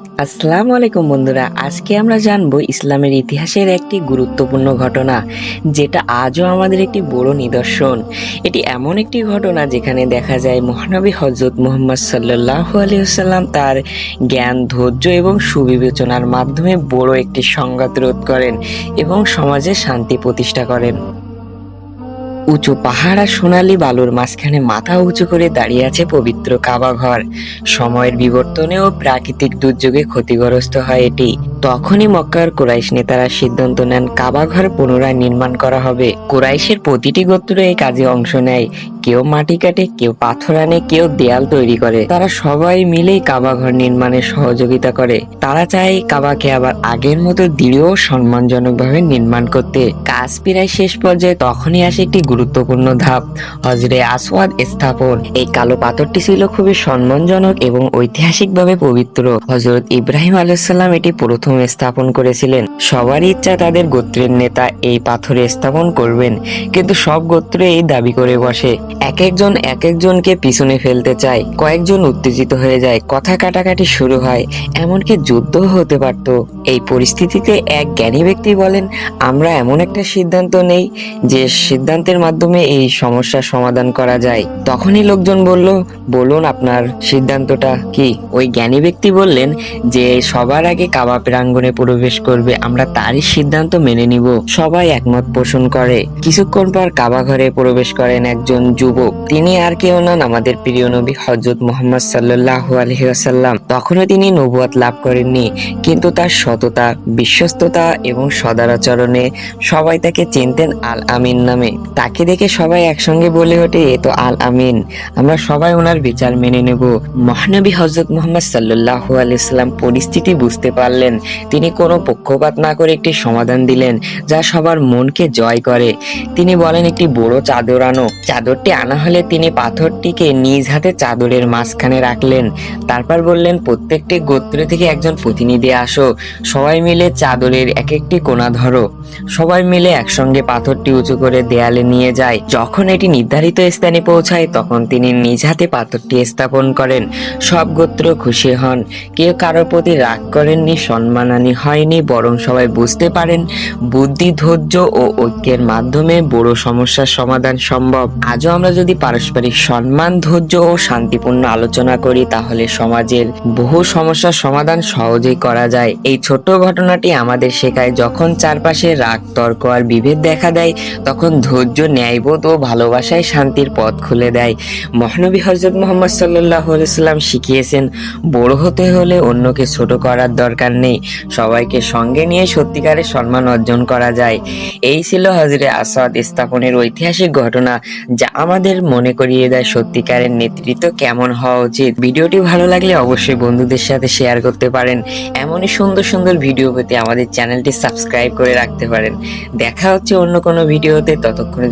আসসালামু আলাইকুম বন্ধুরা, আজকে আমরা জানব ইসলামের ইতিহাসের একটি গুরুত্বপূর্ণ ঘটনা, যেটা আজও আমাদের একটি বড় নিদর্শন। এটি এমন একটি ঘটনা যেখানে দেখা যায় মহানবী হজরত মোহাম্মদ সাল্লাহ আলিয়াল্লাম তার জ্ঞান, ধৈর্য এবং সুবিবেচনার মাধ্যমে বড় একটি সংঘাত রোধ করেন এবং সমাজে শান্তি প্রতিষ্ঠা করেন। উঁচু পাহাড় আর সোনালী বালুর মাঝখানে মাথা উঁচু করে দাঁড়িয়ে আছে পবিত্র কাবা ঘর। সময়ের বিবর্তনে ও প্রাকৃতিক দুর্যোগে ক্ষতিগ্রস্ত হয় এটি। তখনই মক্কার কোরাইশ নেতারা সিদ্ধান্ত নেন কাবা ঘর পুনরায় নির্মাণ করা হবে। কোরাইশের প্রতিটি গোত্র এই কাজে অংশ নেয়। কেউ মাটি কাটে, কেউ পাথর আনে, কেউ দেয়াল তৈরি করে। তারা সবাই মিলেই কাবা ঘর নির্মাণে সহযোগিতা করে। তারা চায় কাবাকে আবার আগের মতো দৃঢ় সম্মানজনকভাবে নির্মাণ করতে। কাজ প্রায় শেষ পর্যায়ে তখনই আসে একটি গুরুত্বপূর্ণ ধাপ। হজরে আসওয়াদ স্থাপন। এই কালো পাথরটি ছিল খুবই সম্মানজনক এবং ঐতিহাসিকভাবে পবিত্র। হজরত ইব্রাহিম আলাইসাল্লাম এটি প্রথম স্থাপন করেছিলেন। সবারই ইচ্ছা তাদের গোত্রের নেতা এই পাথরে স্থাপন করবেন, কিন্তু সব গোত্র এই দাবি করে বসে। এক একজন এক একজনকে পিছনে ফেলতে চায়। কয়েকজন উত্তেজিত হয়ে যায়। কথা কাটাকাটি শুরু হয়। এমনকি যুদ্ধও হতে পারত। এই পরিস্থিতিতে এক জ্ঞানী ব্যক্তি বলেন, আমরা এমন একটা সিদ্ধান্ত নেই যে সিদ্ধান্তের মাধ্যমে এই সমস্যার সমাধান করা যায়। তখনই লোকজন বলল, বলুন, আপনার সিদ্ধান্তটা কি? ওই জ্ঞানী ব্যক্তি বললেন যে, সবার আগে কাবা প্রাঙ্গণে প্রবেশ করবে, আমরা তারই সিদ্ধান্ত মেনে নিব। সবাই একমত পোষণ করে। কিছুক্ষণ পর কাবা ঘরে প্রবেশ করেন একজন যুবক। তিনি আর কেউ নন, আমাদের প্রিয় নবী হজরত মোহাম্মদ সাল্লাহ আলহিহাসাল্লাম তখনও তিনি নবুয়াত লাভ করেননি, কিন্তু তার সততা, বিশ্বস্ততা এবং সদাচরণে সবাই তাকে চিনতেন আল আমিন নামে। তাকে দেখে সবাই একসঙ্গে বলে ওঠে, এ তো আল আমিন। আমরা সবাই ওনার বিচার মেনে নেব। মহানবী হজরত মোহাম্মদ সাল্লাহ আলাইসাল্লাম পরিস্থিতি বুঝতে পারলেন। তিনি কোনো পক্ষপাত না করে একটি সমাধান দিলেন, যা সবার মনকে জয় করে। তিনি বলেন, একটি বড় চাদর আনো। চাদরটি আনা হলে তিনি পাথরটিকে নিজ হাতে চাদরের মাঝখানে রাখলেন। তারপর বললেন, প্রত্যেকটি গোত্র থেকে একজন প্রতিনিধি আসো। সবাই মিলে চাদরের এক একটি কোণা ধরো। সবাই মিলে একসঙ্গে পাথরটি উঁচু করে দেয়ালে নিয়ে যায়। যখন এটি নির্ধারিত স্থানে পৌঁছায়, তখন তিনি নিজ হাতে পাথরটি স্থাপন করেন। সব গোত্র খুশি হন। কেউ কারোর প্রতি রাগ করেননি সম্মানানি হয়নি, বরং সবাই বুঝতে পারেন, বুদ্ধি, ধৈর্য ও ঐক্যের মাধ্যমে বড় সমস্যার সমাধান সম্ভব। আজও আমরা যদি পারস্পরিক সম্মান, ধৈর্য ও শান্তিপূর্ণ আলোচনা করি, তাহলে সমাজের বহু সমস্যার সমাধান সহজেই করা যায়। এই ছোট্ট ঘটনাটি আমাদের শেখায়, যখন চারপাশে রাগ, তর্ক আর বিভেদ দেখা দেয়, তখন ধৈর্য ন্যায়বোধ ও ভালোবাসায় শান্তির পথ খুলে দেয়। মহানবী হজরত মোহাম্মদ সাল্লাম শিখিয়েছেন, বড় হতে হলে অন্যকে ছোট করার দরকার নেই। সবাইকে সঙ্গে নিয়ে সত্যিকারের সম্মান অর্জন করা যায়। এই ছিল হজরে আসাদ স্থাপনের ঐতিহাসিক ঘটনা, যা আমাদের মনে করিয়ে দেয় সত্যিকারের নেতৃত্ব কেমন হওয়া উচিত। ভিডিওটি ভালো লাগলে অবশ্যই বন্ধুদের সাথে শেয়ার করতে পারেন। এমনই সুন্দর সুন্দর ভিডিও পেতে আমাদের চ্যানেলটি সাবস্ক্রাইব করে রাখতে পারেন। দেখা হচ্ছে অন্য কোনো ভিডিওতে, ততক্ষণের